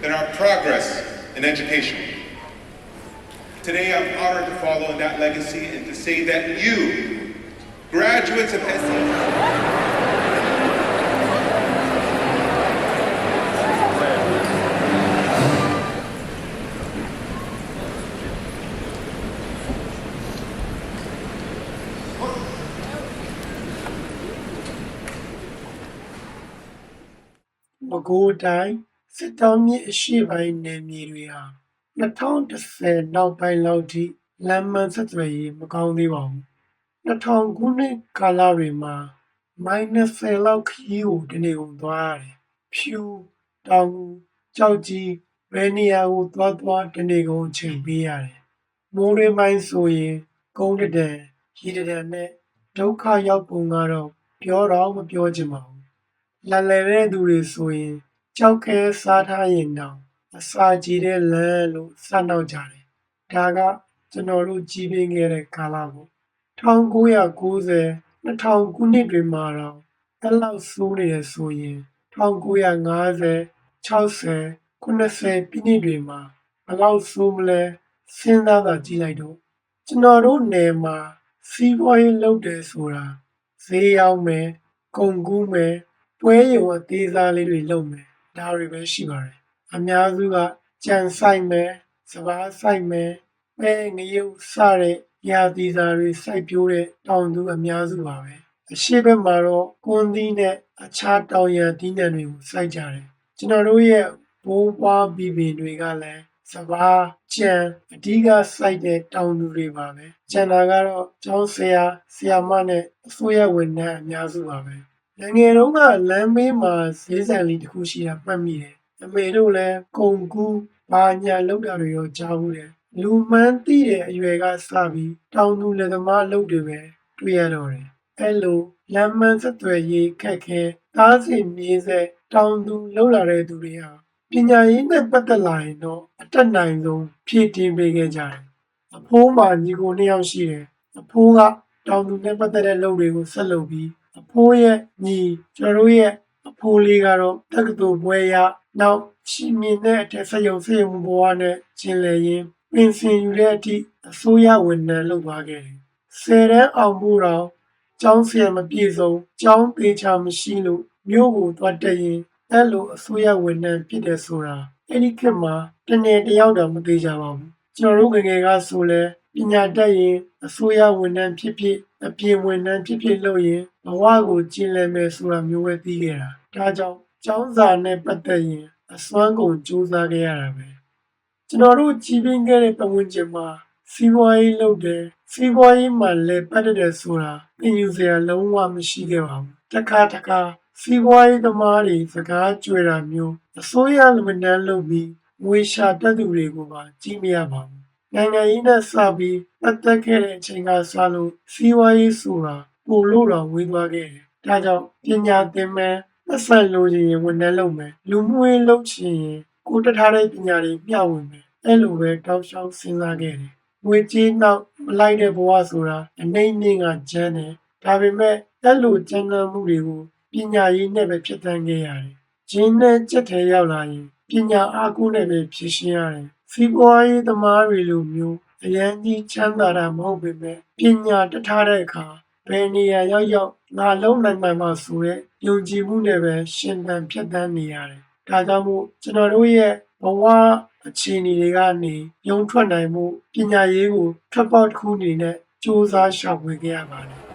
than our progress in education. Today, I'm honored to follow in that legacy and to say that you, graduates of SEC, a good day စစ်တောင်းမြစ်အရှိပိုင်းနယ်မြေတွေဟာ2010နောက်ပိုင်းလောက်ထိလမ်းမဆက်သွယ်ရေးမကောင်းသေးပါဘူး2000ခုနှစ်ကာလတွေမှာ minus 10 လောက်ခရီးကိုတနေ့ကုန်သွားရတယ်ဖြူတောင်ဦးကြောက်ကြီးဘယ်နေရာကိုသွားသွားတနေ့ကုန်အချိန်ပေးရတယ်မိုးရင်းပိုင်းဆိုရင်ကုန်းတဒံရီတဒံနဲ့ဒုက္ခရောက်ပုံကတော့ပြောတော့မပြောချင်ပါဘူးလာလည်တဲ့သူတွေဆိုရင် ကြောက်ခဲစားထားရင်တောင်အစာကြည်တဲ့လမ်းလို့စနောက်ကြတယ်။ဒါကကျွန်တော်တို့ကြီးပင်းခဲ့တဲ့ကာလပေါ့။1990 2000ခုနှစ်တွေမှာတော့အဲ့လောက်ဆိုးနေရဆိုရင်1950 60 90ပြည့်နှစ်တွေမှာဘယ်လောက်ဆိုးမလဲစဉ်းစားတာကြည့်လိုက်တော့ကျွန်တော်တို့နယ်မှာစီးပွားရေးလုပ်တယ်ဆိုတာဈေးရောက်မယ်ကုန်ကူးမယ်ပွဲရုံအသေးစားလေးတွေလုပ်မယ် ဒါတွေပဲရှိပါတယ်အများစုကကြံဆိုင်မယ်စပားဆိုင်မယ်ပဲငရုတ်စတဲ့ရာသီစာတွေစိုက်ပျိုးတဲ့တောင်သူအများစုပါပဲအရှိဘက်မှာတော့ကွန်းသီးနဲ့အခြားတောင်ရန်သီးနှံတွေကိုစိုက်ကြတယ်ကျွန်တော်တို့ရဲ့ဘိုးဘွားဘီဘီတွေကလည်းစပားကြံအဓိကစိုက်တဲ့တောင်သူတွေပါပဲကျန်တာကတော့ကျောင်းဆရာဆရာမနဲ့အစိုးရဝန်ထမ်းအများစုပါပဲ ငယ်ငယ်တုန်းကလမ်းဘေးမှာဈေးဆိုင်လေးတစ်ခုရှိတာမှတ်မိတယ်။အမေတို့လည်းကုံကူးဘာညာလောက်တာတွေရောကြားဘူးတယ်။လူမှန်းသိတဲ့အရွယ်ကစပြီးတောင်သူလက်သမားအလုပ်တွေပဲတွေ့ရတော့တယ်။အဲလိုလမ်းမဆက်သွယ်ရေးခက်ခဲသားစီမြေးဆက်တောင်သူလောက်လာတဲ့သူတွေဟာပညာရေးနဲ့ပတ်သက်လာရင်တော့အတက်နိုင်ဆုံးဖြည့်တင်းပေးခဲ့ကြတယ်။အဖိုးမှာညီကိုနှစ်ယောက်ရှိတယ်။အဖိုးကတောင်သူနဲ့ပတ်သက်တဲ့လုပ်တွေကိုဆက်လုပ်ပြီး အဖိုးရဲ့ညီကျွန်တော်တို့ရဲ့အဖိုးလေးကတော့တက္ကသိုလ်ဘွဲရနောက်ချီမြင့်တဲ့အထက်ဆက်ရုံဆက်ရုံဘဝနဲ့ကျင်လည်ရင်းပင်စင်ယူတဲ့အထိအစိုးရဝန်ထမ်းလုပ်သွားခဲ့တယ်။ဆယ်တန်းအောင်ဖို့တော့ကျောင်းဆရာမပြည့်စုံကျောင်းသေးချာမရှိလို့မြို့ကိုသွားတက်ရင်အဲ့လိုအစိုးရဝန်ထမ်းဖြစ်တယ်ဆိုတာအဲ့ဒီခေတ်မှာတနေ့တယောက်တော့မသေးကြပါဘူးကျွန်တော်တို့ငယ်ငယ်ကဆိုလဲပညာတတ်ရင်အစိုးရဝန်ထမ်းဖြစ်ဖြစ်အပြင်ဝန်ထမ်းဖြစ်ဖြစ်လုပ်ရင် ဘဝကိုကျင့်လည်မယ်ဆိုတာမျိုးပဲသိခဲ့တာဒါကြောင့်ကျောင်းစာနဲ့ပတ်သက်ရင်အစွမ်းကုန်ကြိုးစားခဲ့ရတာပဲကျွန်တော်တို့ကြီးပင်းခဲ့တဲ့ပတ်ဝန်းကျင်မှာစီးပွားရေးလုပ်တယ်စီးပွားရေးမှာလည်းပတ်သက်တယ်ဆိုတာသင်ယူစရာလုံးဝမရှိခဲ့ပါဘူးတစ်ခါတစ်ခါစီးပွားရေးသမားတွေစကားကြွယ်တာမျိုးအစိုးရဝန်ထမ်းလုပ်ပြီးငွေရှာတတ်သူတွေကိုပါကြည့်မရပါဘူး။နိုင်ငံရေးနဲ့စပြီးပတ်သက်ခဲ့တဲ့အချိန်ကစလို့စီးပွားရေးဆိုတာ ပိုလို့တော့ဝေးသွားခဲ့တယ်။ဒါကြောင့်ပညာသင်မယ်အဆက်လို့ချင်ရင်ဝန်ထမ်းလုပ်မယ်လူမှုရေးလုပ်ချင်ရင်ကိုယ်တထားတဲ့ပညာတွေမျှဝေမယ်အဲ့လိုပဲတောက်လျှောက်စဉ်းစားခဲ့တယ်။ငွေကြေးနောက်မလိုက်တဲ့ဘဝဆိုတာအနေနဲ့ကကျန်းတယ်။ဒါပေမဲ့အဲ့လိုကျန်းမ်းမှုတွေကိုပညာရေးနဲ့ပဲဖြစ်တန်းခဲ့ရတယ်။ဂျင်းနဲ့ကြက်ထဲရောက်လာရင်ပညာအားကိုးနဲ့ပဲဖြည့်ရှင်းရတယ်။စီးပွားရေးသမားတွေလိုမျိုးအရန်ကြီးချမ်းသာတာမဟုတ်ပေမဲ့ပညာတတ်ထားတဲ့အခါ ဘယ်နေရာရောက်ရောက်ငါလုံးနိုင်မှမှာဆိုရဲယုံကြည်မှုနဲ့ပဲရှင်သန်ဖြတ်သန်းနေရတယ်။ဒါကြောင့်မို့ကျွန်တော်တို့ရဲ့ဘဝအခြေအနေတွေကနေရုံထွက်နိုင်မှုပညာရေးကိုထွက်ပေါက်တစ်ခုအနေနဲ့စူးစမ်းရှာဖွေခဲ့ရပါတယ်